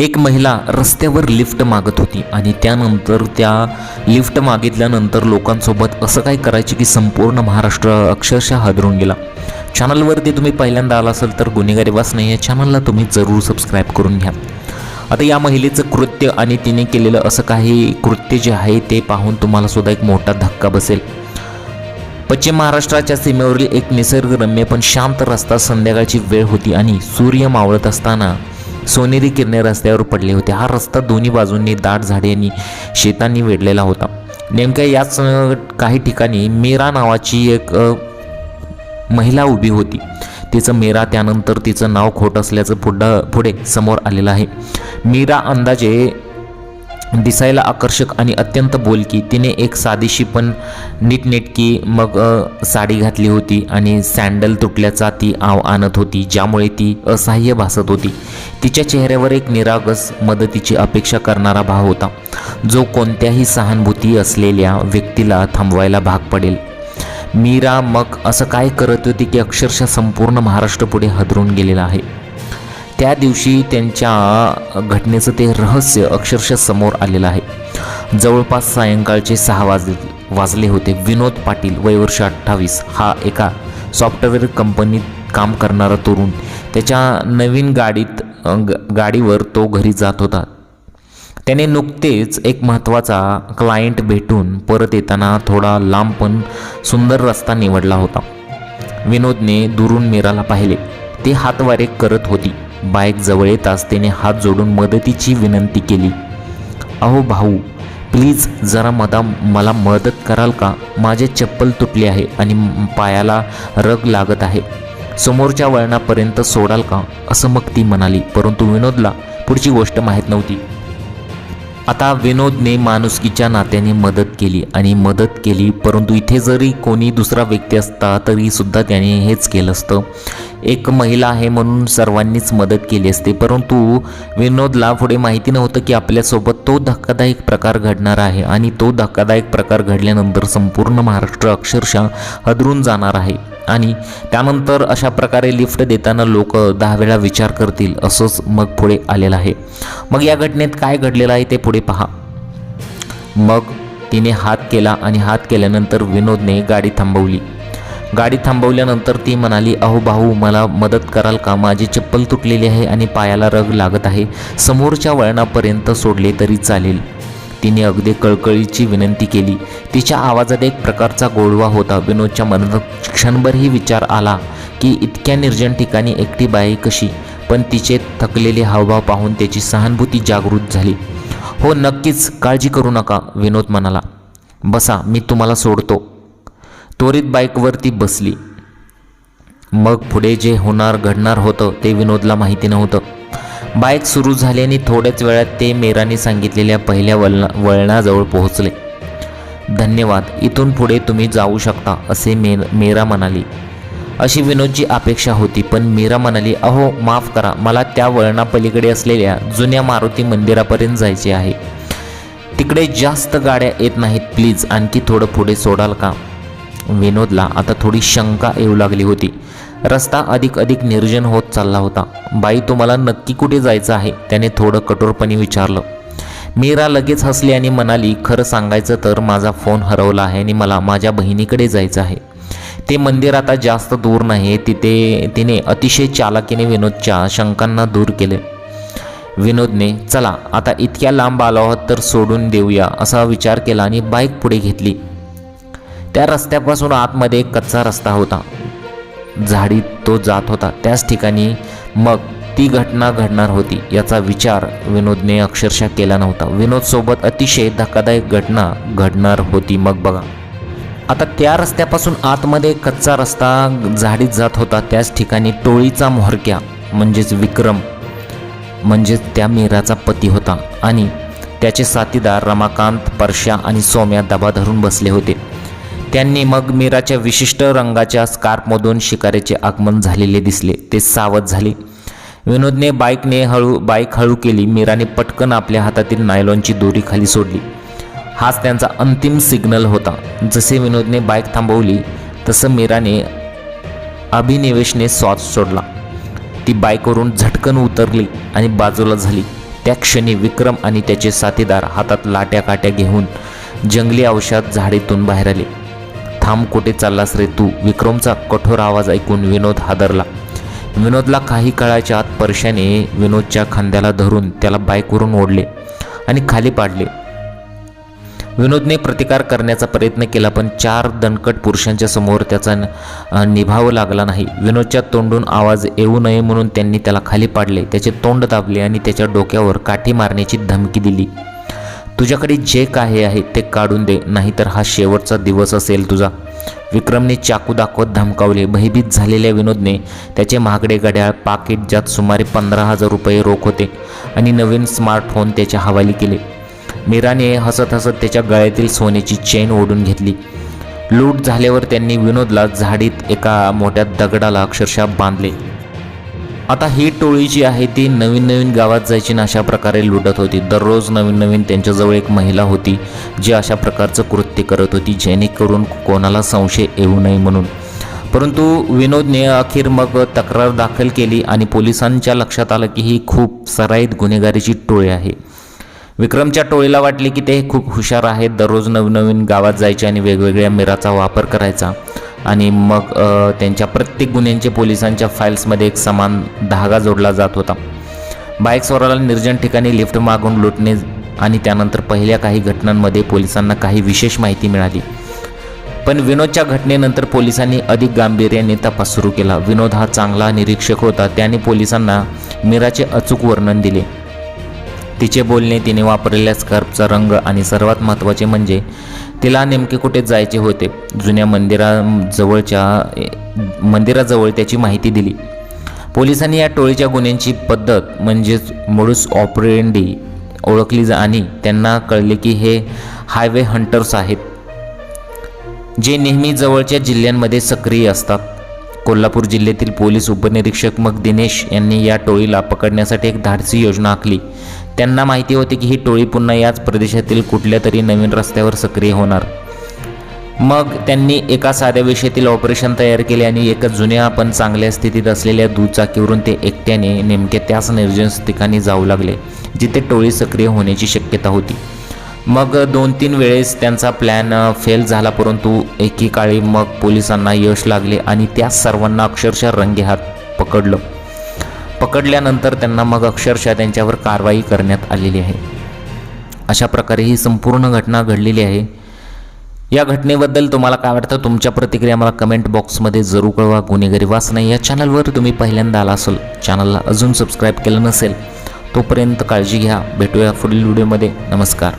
एक महिला रस्त्यावर लिफ्ट मागत होती आणि त्यानंतर त्या लिफ्ट मागितल्यानंतर लोकांसोबत असं काय करायचे की संपूर्ण महाराष्ट्र अक्षरशः हादरून गेला. चॅनलवरती तुम्ही पहिल्यांदा आला असेल तर गुन्हेगारी वास नाही या चॅनलला तुम्ही जरूर सबस्क्राईब करून घ्या. आता या महिलेचं कृत्य आणि तिने केलेलं असं काही कृत्य जे आहे ते पाहून तुम्हाला सुद्धा एक मोठा धक्का बसेल. पश्चिम महाराष्ट्राच्या सीमेवरील एक निसर्गरम्य पण शांत रस्ता संध्याकाळची वेळ होती आणि सूर्य मावळत असताना सोनेरी किरणे रस्त्यावर पडले होते. हा रस्ता दोन्ही बाजूंनी दाट झाडे आणि शेतांनी वेढलेला होता. नेमक्या याच काही ठिकाणी मीरा नावाची एक महिला उभी होती. तिचं मीरा त्यानंतर तिचं नाव खोट असल्याचं पुढं पुढे समोर आलेलं आहे. मीरा अंदाजे दिसायला आकर्षक आणि अत्यंत बोलकी तिने एक साधीशी पण नीटनेटकी मग साडी घातली होती आणि सँडल तुटल्याचा ती आव आणत होती ज्यामुळे ती असहाय्य भासत होती. तिच्या चेहऱ्यावर एक निरागस मदतीची अपेक्षा करणारा भाव होता. जो कोणत्याही सहानुभूती असलेल्या व्यक्तीला थांबवायला भाग पडेल. मीरा मग असं काय करत होती की अक्षरशः संपूर्ण महाराष्ट्र पुढे हदरून गेलेला आहे? त्या दिवशी त्यांच्या घटनेचं ते रहस्य अक्षरशः समोर आलेलं आहे. जवळपास सायंकाळचे सहा वाजले वाजले होते. विनोद पाटील वयवर्ष अठ्ठावीस हा एका सॉफ्टवेअर कंपनीत काम करणारा तरुण. त्याच्या नवीन गाडीत ग- गाडीवर तो घरी जात होता. त्याने नुकतेच एक महत्त्वाचा क्लायंट भेटून परत येताना थोडा लांब पण सुंदर रस्ता निवडला होता. विनोदने दुरून मीराला पाहिले. ते हातवारे करत होती. बाईक जवळ येताच त्याने हात जोडून मदतीची विनंती केली. अहो भाऊ प्लीज जरा मदा मला मदत कराल का? माझे चप्पल तुटले आहे आणि पायाला रग लागत आहे. समोरच्या वळणापर्यंत सोडाल का? असं मग ती म्हणाली. परंतु विनोदला पुढची गोष्ट माहीत नव्हती. आता विनोदने माणुसकीच्या नात्याने मदत केली आणि मदत केली. परंतु इथे जरी कोणी दुसरा व्यक्ती असता तरीसुद्धा त्याने हेच केलं असतं. एक महिला आहे म्हणून सर्वांनीच मदत केली असते. परंतु विनोदला पुढे माहिती नव्हतं की आपल्यासोबत तो धक्कादायक प्रकार घडणार आहे आणि तो धक्कादायक प्रकार घडल्यानंतर संपूर्ण महाराष्ट्र अक्षरशः हदरून जाणार आहे. आणि त्यानंतर अशा प्रकारे लिफ्ट देताना लोक दहा वेळा विचार करतील असंच मग पुढे आलेलं आहे. मग या घटनेत काय घडलेलं आहे ते पुढे पहा. मग तिने हात केला आणि हात केल्यानंतर विनोदने गाडी थांबवली. गाडी थांबवल्यानंतर ती म्हणाली अहो भाऊ मला मदत कराल का? माझी चप्पल तुटलेली आहे आणि पायाला रग लागत आहे. समोरच्या वळणापर्यंत सोडले तरी चालेल. तिने अगदी कळकळीची विनंती केली. तिच्या आवाजात एक प्रकारचा गोडवा होता. विनोदच्या मनात क्षणभरही विचार आला की इतक्या निर्जन ठिकाणी एकटी बाई कशी? पण तिचे थकलेले हावभाव पाहून त्याची सहानुभूती जागृत झाली. हो नक्कीच. काळजी करू नका विनोद म्हणाला. बसा मी तुम्हाला सोडतो. त्वरित बाईकवरती बसली. मग पुढे जे होणार घडणार होतं ते विनोदला माहिती नव्हतं. बाईक सुरू झाली आणि थोड्याच वेळात ते मेराने सांगितलेल्या पहिल्या वळणा वळणाजवळ पोहोचले. धन्यवाद इथून पुढे तुम्ही जाऊ शकता असे मे मेरा म्हणाली. अशी विनोदची अपेक्षा होती पण मीरा म्हणाली अहो माफ करा मला त्या वळणापलीकडे असलेल्या जुन्या मारुती मंदिरापर्यंत जायचे आहे. तिकडे जास्त गाड्या येत नाहीत प्लीज आणखी थोडं पुढे सोडाल का? विनोदला आता थोडी शंका येऊ लागली होती. रस्ता अधिक अधिक निर्जन होत चालला होता. बाई तुम्हाला नक्की कुठे जायचं आहे? त्याने थोडं कठोरपणे विचारलं. मीरा लगेच हसली आणि म्हणाली खरं सांगायचं तर माझा फोन हरवला आहे आणि मला माझ्या बहिणीकडे जायचं आहे. ते मंदिर आता जास्त दूर नाही. तिथे तिने अतिशय चालाकीने विनोदच्या शंकांना दूर केले. विनोदने चला आता इतक्या लांब आलो आहोत तर सोडून देऊया असा विचार केला आणि बाईक पुढे घेतली. त्या रस्त्यापासून आतमध्ये एक कच्चा रस्ता होता. झाडीत तो जात होता. त्याच ठिकाणी मग ती घटना घडणार होती याचा विचार विनोदने अक्षरशः केला नव्हता. विनोदसोबत अतिशय धक्कादायक घटना घडणार होती. मग बघा. आता त्या रस्त्यापासून आतमध्ये कच्चा रस्ता झाडीत जात होता. त्याच ठिकाणी टोळीचा म्होरक्या म्हणजेच विक्रम म्हणजेच त्या मीराचा पती होता. आणि त्याचे साथीदार रमाकांत परशा आणि सोम्या दबा धरून बसले होते. त्यांनी मग मीराच्या विशिष्ट रंगाच्या स्कार्पमधून शिकाऱ्याचे आगमन झालेले दिसले. ते सावध झाले. विनोदने बाईकने हळू बाईक हळू केली. मीराने पटकन आपल्या हातातील नायलॉनची दोरी खाली सोडली. हाच त्यांचा अंतिम सिग्नल होता. जसे विनोदने बाईक थांबवली तसं मीराने अभिनिवेशने श्वास सोडला. ती बाईकवरून झटकन उतरली आणि बाजूला झाली. त्या क्षणी विक्रम आणि त्याचे साथीदार हातात लाट्या काट्या घेऊन जंगली औषध झाडीतून बाहेर आले. थांब कुठे चाललास रे तू? विक्रमचा कठोर आवाज ऐकून विनोद हादरला. विनोदला काही काळाच्या आत परशाने विनोदच्या खांद्याला धरून त्याला बाईकवरून ओढले आणि खाली पाडले. विनोदने प्रतिकार करण्याचा प्रयत्न केला पण चार दणकट पुरुषांच्या समोर त्याचा निभाव लागला नाही. विनोदच्या तोंडून आवाज येऊ नये म्हणून त्यांनी त्याला खाली पाडले. त्याचे तोंड दाबले आणि त्याच्या डोक्यावर काठी मारण्याची धमकी दिली. तुझ्याकडे जे काही आहे ते काढून दे नाहीतर हा शेवटचा दिवस असेल तुझा. विक्रमने चाकू दाखवत धमकावले भयभीत झालेल्या विनोदने त्याचे महागडे घड्याळ पाकिट ज्यात सुमारे पंधरा हजार रुपये रोख होते आणि नवीन स्मार्टफोन त्याच्या हवाली केले. मीराने हसत हसत त्याच्या गळ्यातील सोन्याची चेन ओढून घेतली. लूट झाल्यावर त्यांनी विनोदला झाडीत एका मोठ्या दगडाला अक्षरशः बांधले. आता ही टोळी जी आहे ती नवीन नवीन गावात जायची आणि अशा प्रकारे लुटत होती. दररोज नवीन नवीन त्यांच्याजवळ एक महिला होती जी अशा प्रकारचं कृत्य करत होती जेणेकरून कोणाला संशय येऊ नये म्हणून. परंतु विनोदने अखेर मग तक्रार दाखल केली आणि पोलिसांच्या लक्षात आलं की ही खूप सराईत गुन्हेगारीची टोळी आहे. विक्रमच्या टोळीला वाटले की ते खूप हुशार आहेत दररोज नवनवीन गावात जायचे आणि वेगवेगळ्या मिराचा वापर करायचा. आणि मग त्यांच्या प्रत्येक गुन्ह्यांचे पोलिसांच्या फाईल्समध्ये एक समान धागा जोडला जात होता. बाईक स्वराला निर्जन ठिकाणी लिफ्ट मागून लुटणे आणि त्यानंतर पहिल्या काही घटनांमध्ये पोलिसांना काही विशेष माहिती मिळाली. पण विनोदच्या घटनेनंतर पोलिसांनी अधिक गांभीर्याने तपास सुरू केला. विनोद हा चांगला निरीक्षक होता. त्याने पोलिसांना मीराचे अचूक वर्णन दिले. तिचे बोलणे तिने वापरलेल्या स्कार्फचा रंग आणि सर्वात महत्त्वाचे म्हणजे तिला नेमके कुठे जायचे होते? जुन्या मंदिराजवळच्या मंदिराजवळ त्याची माहिती दिली. पोलिसांनी या टोळीच्या गुन्ह्यांची पद्धत म्हणजेच मोडूस ऑपरेंडी ओळखली जा आणि त्यांना कळले की हे हायवे हंटर्स आहेत जे नेहमी जवळच्या जिल्ह्यांमध्ये सक्रिय असतात. कोल्हापूर जिल्ह्यातील पोलीस उपनिरीक्षक मग दिनेश यांनी या टोळीला पकडण्यासाठी एक धाडसी योजना आखली. त्यांना माहिती होती की ही टोळी पुन्हा याच प्रदेशातील कुठल्या तरी नवीन रस्त्यावर सक्रिय होणार. मग त्यांनी एका साध्या विषयातील ऑपरेशन तयार केले आणि एका जुन्या पण चांगल्या स्थितीत असलेल्या दुचाकीवरून ते एकट्याने नेमक्या त्याच निर्जन ठिकाणी जाऊ लागले जिथे टोळी सक्रिय होण्याची शक्यता होती. मग दोन तीन वेळेस त्यांचा प्लॅन फेल झाला परंतु एकेकाळी मग पोलिसांना यश लागले आणि त्या सर्वांना अक्षरशः रंगेहात पकडलं. पकडल्यानंतर त्यांना मग अक्षरशः त्यांच्यावर कारवाई करण्यात आलेली आहे. अशा प्रकारे ही संपूर्ण घटना घडलेली आहे. या घटनेबद्दल तुम्हाला काय वाटतं? तुमच्या प्रतिक्रिया मला कमेंट बॉक्समध्ये जरूर कळवा. गुन्हेगारी वाच नाही. या चॅनलवर तुम्ही पहिल्यांदा आला असेल चॅनलला अजून सबस्क्राईब केलं नसेल तोपर्यंत काळजी घ्या. भेटूया पुढील व्हिडिओमध्ये नमस्कार.